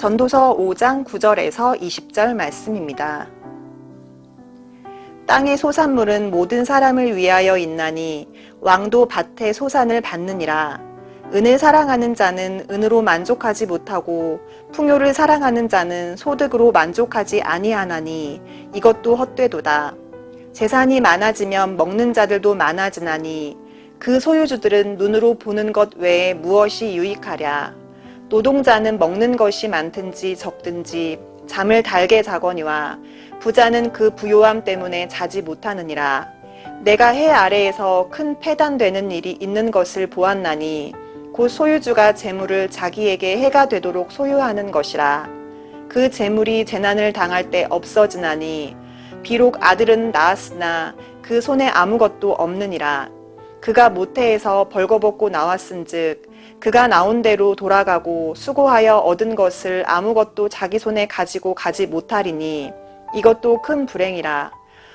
전도서 5장 9절에서 20절 말씀입니다. 땅의 소산물은 모든 사람을 위하여 있나니 왕도 밭의 소산을 받느니라. 은을 사랑하는 자는 은으로 만족하지 못하고 풍요를 사랑하는 자는 소득으로 만족하지 아니하나니 이것도 헛되도다. 재산이 많아지면 먹는 자들도 많아지나니 그 소유주들은 눈으로 보는 것 외에 무엇이 유익하랴. 노동자는 먹는 것이 많든지 적든지 잠을 달게 자거니와 부자는 그 부요함 때문에 자지 못하느니라. 내가 해 아래에서 큰 폐단되는 일이 있는 것을 보았나니 곧 소유주가 재물을 자기에게 해가 되도록 소유하는 것이라. 그 재물이 재난을 당할 때 없어지나니 비록 아들은 낳았으나 그 손에 아무것도 없느니라. 그가 모태에서 벌거벗고 나왔은즉 그가 나온 대로 돌아가고 수고하여 얻은 것을 아무것도 자기 손에 가지고 가지 못하리니 이것도 큰 불행이라.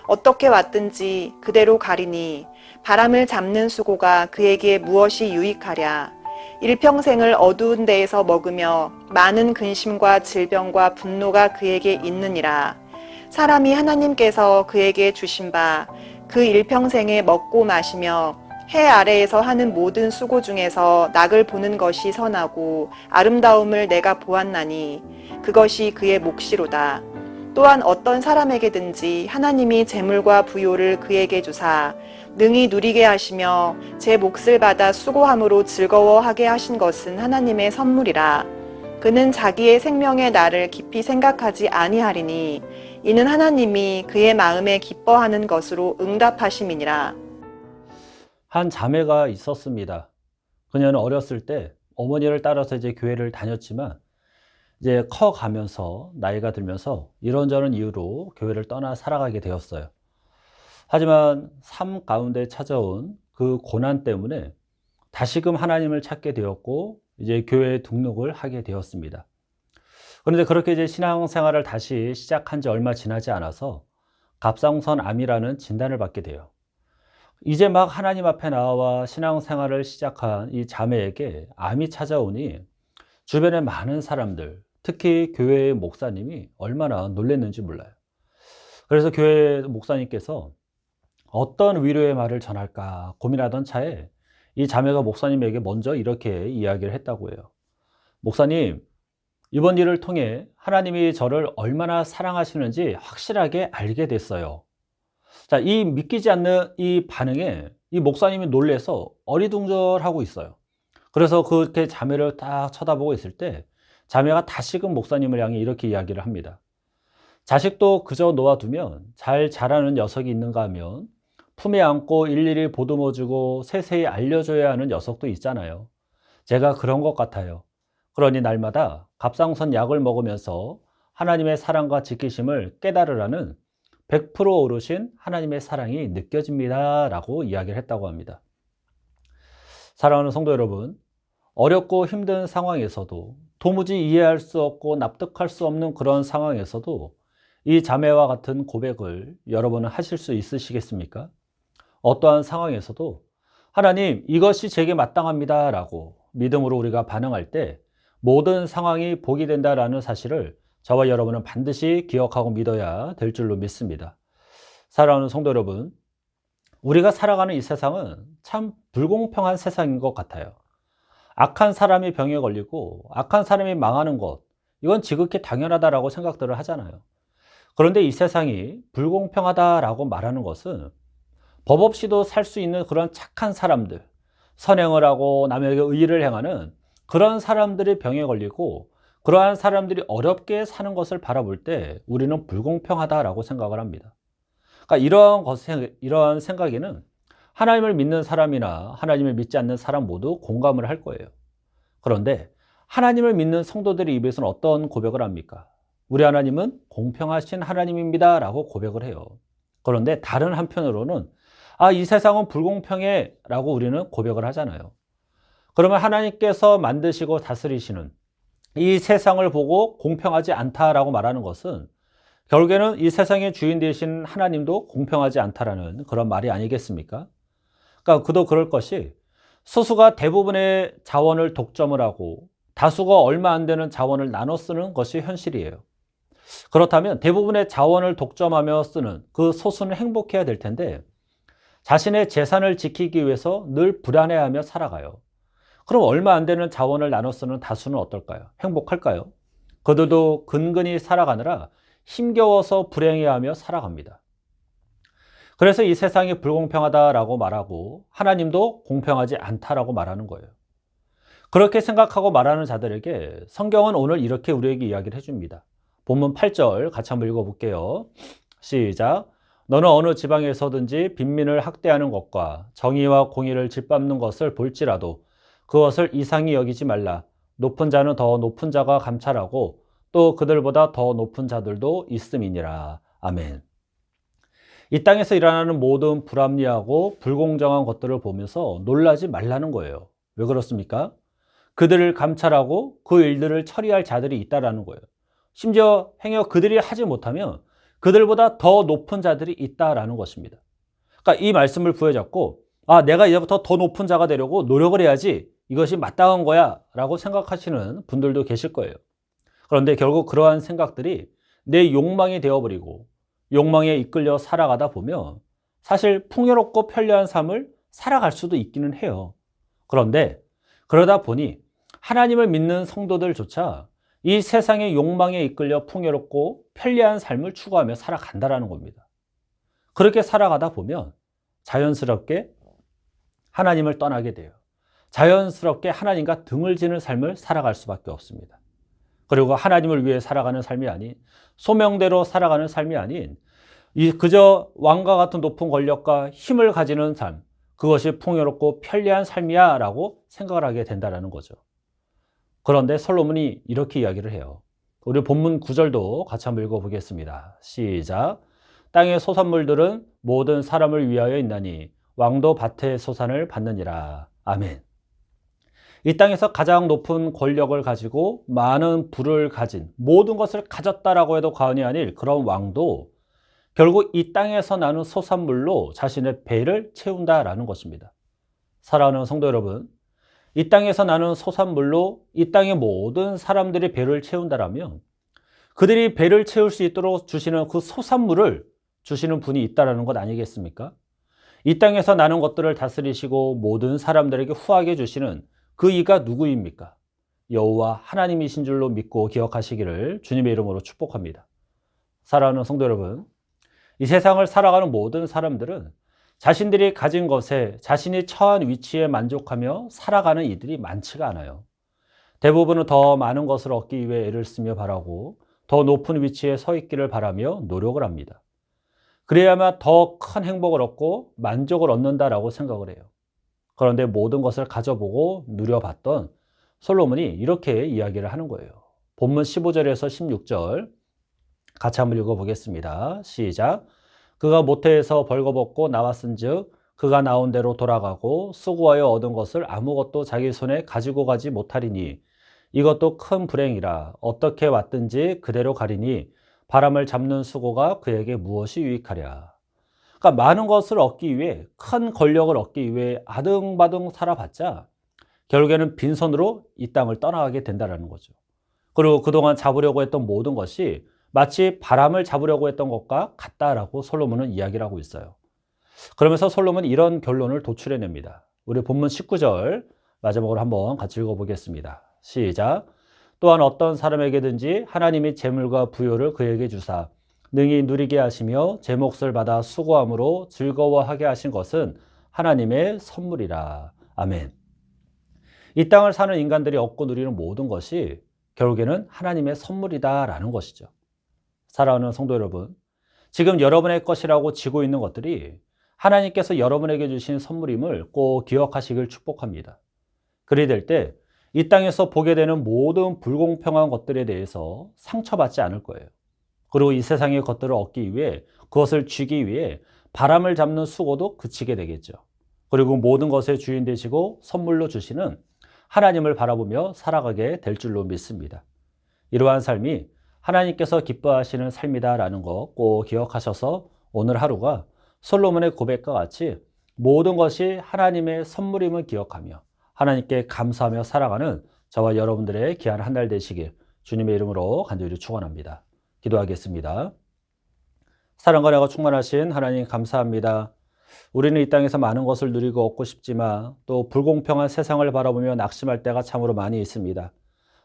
어떻게 왔든지 그대로 가리니 바람을 잡는 수고가 그에게 무엇이 유익하랴. 일평생을 어두운 데에서 먹으며 많은 근심과 질병과 분노가 그에게 있느니라. 사람이 하나님께서 그에게 주신 바 그 일평생에 먹고 마시며 해 아래에서 하는 모든 수고 중에서 낙을 보는 것이 선하고 아름다움을 내가 보았나니 그것이 그의 몫이로다. 또한 어떤 사람에게든지 하나님이 재물과 부요를 그에게 주사 능히 누리게 하시며 제 몫을 받아 수고함으로 즐거워하게 하신 것은 하나님의 선물이라. 그는 자기의 생명의 날을 깊이 생각하지 아니하리니 이는 하나님이 그의 마음에 기뻐하는 것으로 응답하심이니라. 한 자매가 있었습니다. 그녀는 어렸을 때 어머니를 따라서 이제 교회를 다녔지만 이제 커 가면서 나이가 들면서 이런저런 이유로 교회를 떠나 살아가게 되었어요. 하지만 삶 가운데 찾아온 그 고난 때문에 다시금 하나님을 찾게 되었고 이제 교회에 등록을 하게 되었습니다. 그런데 그렇게 이제 신앙생활을 다시 시작한 지 얼마 지나지 않아서 갑상선 암이라는 진단을 받게 돼요. 이제 막 하나님 앞에 나와 신앙생활을 시작한 이 자매에게 암이 찾아오니 주변의 많은 사람들, 특히 교회의 목사님이 얼마나 놀랬는지 몰라요. 그래서 교회 목사님께서 어떤 위로의 말을 전할까 고민하던 차에 이 자매가 목사님에게 먼저 이렇게 이야기를 했다고 해요. 목사님, 이번 일을 통해 하나님이 저를 얼마나 사랑하시는지 확실하게 알게 됐어요. 자, 이 믿기지 않는 이 반응에 이 목사님이 놀래서 어리둥절하고 있어요. 그래서 그렇게 자매를 딱 쳐다보고 있을 때 자매가 다시금 목사님을 향해 이렇게 이야기를 합니다. 자식도 그저 놓아두면 잘 자라는 녀석이 있는가 하면 품에 안고 일일이 보듬어주고 세세히 알려줘야 하는 녀석도 있잖아요. 제가 그런 것 같아요. 그러니 날마다 갑상선 약을 먹으면서 하나님의 사랑과 지키심을 깨달으라는 100% 오르신 하나님의 사랑이 느껴집니다. 라고 이야기를 했다고 합니다. 사랑하는 성도 여러분, 어렵고 힘든 상황에서도 도무지 이해할 수 없고 납득할 수 없는 그런 상황에서도 이 자매와 같은 고백을 여러분은 하실 수 있으시겠습니까? 어떠한 상황에서도 하나님, 이것이 제게 마땅합니다. 라고 믿음으로 우리가 반응할 때 모든 상황이 복이 된다라는 사실을 저와 여러분은 반드시 기억하고 믿어야 될 줄로 믿습니다. 사랑하는 성도 여러분, 우리가 살아가는 이 세상은 참 불공평한 세상인 것 같아요. 악한 사람이 병에 걸리고 악한 사람이 망하는 것, 이건 지극히 당연하다라고 생각들을 하잖아요. 그런데 이 세상이 불공평하다라고 말하는 것은 법 없이도 살 수 있는 그런 착한 사람들, 선행을 하고 남에게 의의를 행하는 그런 사람들이 병에 걸리고 그러한 사람들이 어렵게 사는 것을 바라볼 때 우리는 불공평하다라고 생각을 합니다. 그러니까 이러한 것에, 이러한 생각에는 하나님을 믿는 사람이나 하나님을 믿지 않는 사람 모두 공감을 할 거예요. 그런데 하나님을 믿는 성도들의 입에서는 어떤 고백을 합니까? 우리 하나님은 공평하신 하나님입니다. 라고 고백을 해요. 그런데 다른 한편으로는 아, 이 세상은 불공평해. 라고 우리는 고백을 하잖아요. 그러면 하나님께서 만드시고 다스리시는 이 세상을 보고 공평하지 않다라고 말하는 것은 결국에는 이 세상의 주인 되신 하나님도 공평하지 않다라는 그런 말이 아니겠습니까? 그러니까 그도 그럴 것이 소수가 대부분의 자원을 독점을 하고 다수가 얼마 안 되는 자원을 나눠 쓰는 것이 현실이에요. 그렇다면 대부분의 자원을 독점하며 쓰는 그 소수는 행복해야 될 텐데 자신의 재산을 지키기 위해서 늘 불안해하며 살아가요. 그럼 얼마 안 되는 자원을 나눠 쓰는 다수는 어떨까요? 행복할까요? 그들도 근근히 살아가느라 힘겨워서 불행해하며 살아갑니다. 그래서 이 세상이 불공평하다라고 말하고 하나님도 공평하지 않다라고 말하는 거예요. 그렇게 생각하고 말하는 자들에게 성경은 오늘 이렇게 우리에게 이야기를 해줍니다. 본문 8절 같이 한번 읽어볼게요. 시작. 너는 어느 지방에서든지 빈민을 학대하는 것과 정의와 공의를 짓밟는 것을 볼지라도 그것을 이상히 여기지 말라. 높은 자는 더 높은 자가 감찰하고 또 그들보다 더 높은 자들도 있음이니라. 아멘. 이 땅에서 일어나는 모든 불합리하고 불공정한 것들을 보면서 놀라지 말라는 거예요. 왜 그렇습니까? 그들을 감찰하고 그 일들을 처리할 자들이 있다라는 거예요. 심지어 행여 그들이 하지 못하면 그들보다 더 높은 자들이 있다라는 것입니다. 그러니까 이 말씀을 부여잡고 아, 내가 이제부터 더 높은 자가 되려고 노력을 해야지 이것이 마땅한 거야 라고 생각하시는 분들도 계실 거예요. 그런데 결국 그러한 생각들이 내 욕망이 되어버리고 욕망에 이끌려 살아가다 보면 사실 풍요롭고 편리한 삶을 살아갈 수도 있기는 해요. 그런데 그러다 보니 하나님을 믿는 성도들조차 이 세상의 욕망에 이끌려 풍요롭고 편리한 삶을 추구하며 살아간다라는 겁니다. 그렇게 살아가다 보면 자연스럽게 하나님을 떠나게 돼요. 자연스럽게 하나님과 등을 지는 삶을 살아갈 수밖에 없습니다. 그리고 하나님을 위해 살아가는 삶이 아닌 소명대로 살아가는 삶이 아닌 이 그저 왕과 같은 높은 권력과 힘을 가지는 삶 그것이 풍요롭고 편리한 삶이야라고 생각을 하게 된다라는 거죠. 그런데 솔로몬이 이렇게 이야기를 해요. 우리 본문 9절도 같이 한번 읽어보겠습니다. 시작. 땅의 소산물들은 모든 사람을 위하여 있나니 왕도 밭의 소산을 받느니라. 아멘. 이 땅에서 가장 높은 권력을 가지고 많은 부를 가진 모든 것을 가졌다라고 해도 과언이 아닐 그런 왕도 결국 이 땅에서 나는 소산물로 자신의 배를 채운다라는 것입니다. 사랑하는 성도 여러분, 이 땅에서 나는 소산물로 이 땅의 모든 사람들이 배를 채운다라면 그들이 배를 채울 수 있도록 주시는 그 소산물을 주시는 분이 있다라는 것 아니겠습니까? 이 땅에서 나는 것들을 다스리시고 모든 사람들에게 후하게 주시는 그 이가 누구입니까? 여호와 하나님이신 줄로 믿고 기억하시기를 주님의 이름으로 축복합니다. 사랑하는 성도 여러분, 이 세상을 살아가는 모든 사람들은 자신들이 가진 것에 자신이 처한 위치에 만족하며 살아가는 이들이 많지가 않아요. 대부분은 더 많은 것을 얻기 위해 애를 쓰며 바라고 더 높은 위치에 서 있기를 바라며 노력을 합니다. 그래야만 더 큰 행복을 얻고 만족을 얻는다라고 생각을 해요. 그런데 모든 것을 가져보고 누려봤던 솔로몬이 이렇게 이야기를 하는 거예요. 본문 15절에서 16절 같이 한번 읽어보겠습니다. 시작. 그가 모태에서 벌거벗고 나왔은즉 그가 나온 대로 돌아가고 수고하여 얻은 것을 아무것도 자기 손에 가지고 가지 못하리니 이것도 큰 불행이라 어떻게 왔든지 그대로 가리니 바람을 잡는 수고가 그에게 무엇이 유익하랴. 그러니까 많은 것을 얻기 위해 큰 권력을 얻기 위해 아등바등 살아봤자 결국에는 빈손으로 이 땅을 떠나가게 된다는 거죠. 그리고 그동안 잡으려고 했던 모든 것이 마치 바람을 잡으려고 했던 것과 같다라고 솔로몬은 이야기를 하고 있어요. 그러면서 솔로몬은 이런 결론을 도출해냅니다. 우리 본문 19절 마지막으로 한번 같이 읽어보겠습니다. 시작. 또한 어떤 사람에게든지 하나님이 재물과 부요를 그에게 주사 능히 누리게 하시며 제 몫을 받아 수고함으로 즐거워하게 하신 것은 하나님의 선물이라. 아멘. 이 땅을 사는 인간들이 얻고 누리는 모든 것이 결국에는 하나님의 선물이다라는 것이죠. 사랑하는 성도 여러분, 지금 여러분의 것이라고 지고 있는 것들이 하나님께서 여러분에게 주신 선물임을 꼭 기억하시길 축복합니다. 그리 될 때 이 땅에서 보게 되는 모든 불공평한 것들에 대해서 상처받지 않을 거예요. 그리고 이 세상의 것들을 얻기 위해 그것을 쥐기 위해 바람을 잡는 수고도 그치게 되겠죠. 그리고 모든 것의 주인 되시고 선물로 주시는 하나님을 바라보며 살아가게 될 줄로 믿습니다. 이러한 삶이 하나님께서 기뻐하시는 삶이다라는 거 꼭 기억하셔서 오늘 하루가 솔로몬의 고백과 같이 모든 것이 하나님의 선물임을 기억하며 하나님께 감사하며 살아가는 저와 여러분들의 귀한 한 달 되시길 주님의 이름으로 간절히 축원합니다. 기도하겠습니다. 사랑과 내가 충만하신 하나님 감사합니다. 우리는 이 땅에서 많은 것을 누리고 얻고 싶지만 또 불공평한 세상을 바라보며 낙심할 때가 참으로 많이 있습니다.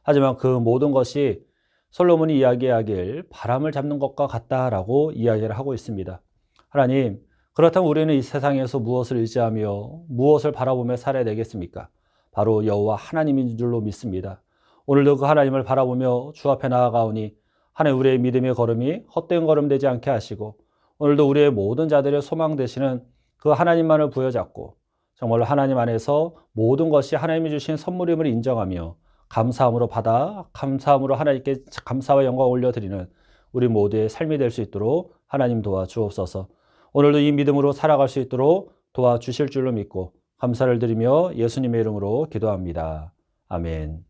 하지만 그 모든 것이 솔로몬이 이야기하길 바람을 잡는 것과 같다라고 이야기를 하고 있습니다. 하나님, 그렇다면 우리는 이 세상에서 무엇을 의지하며 무엇을 바라보며 살아야 되겠습니까? 바로 여호와 하나님인 줄로 믿습니다. 오늘도 그 하나님을 바라보며 주 앞에 나아가오니 하나님 우리의 믿음의 걸음이 헛된 걸음 되지 않게 하시고 오늘도 우리의 모든 자들의 소망 되시는 그 하나님만을 부여잡고 정말로 하나님 안에서 모든 것이 하나님이 주신 선물임을 인정하며 감사함으로 받아 감사함으로 하나님께 감사와 영광 올려드리는 우리 모두의 삶이 될 수 있도록 하나님 도와 주옵소서. 오늘도 이 믿음으로 살아갈 수 있도록 도와 주실 줄로 믿고 감사를 드리며 예수님의 이름으로 기도합니다. 아멘.